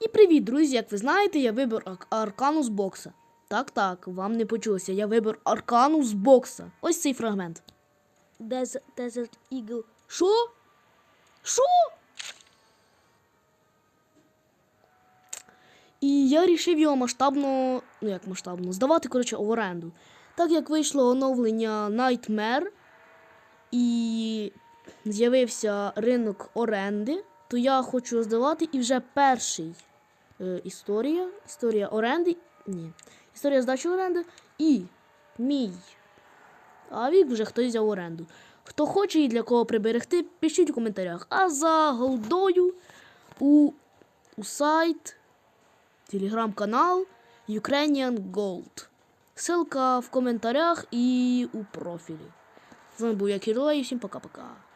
І привіт, друзі! Як ви знаєте, я вибір аркану з бокса. Так, так, вам не почулося. Я вибір аркану з бокса. Ось цей фрагмент. Desert, Desert Eagle. Що? Що? І я рішив його масштабно, ну як масштабно, здавати, коротше, в оренду. Так як вийшло оновлення Nightmare і з'явився ринок оренди, то я хочу здавати і вже перший історія. Історія оренди. Ні. Історія здачі оренди і мій. А вік вже хтось взяв оренду. Хто хоче і для кого приберегти, пишіть у коментарях. А за голдою у, у сайт, телеграм-канал Ukrainian Gold. Ссылка в коментарях і у профілі. З вами був я Кирило і всім пока-пока.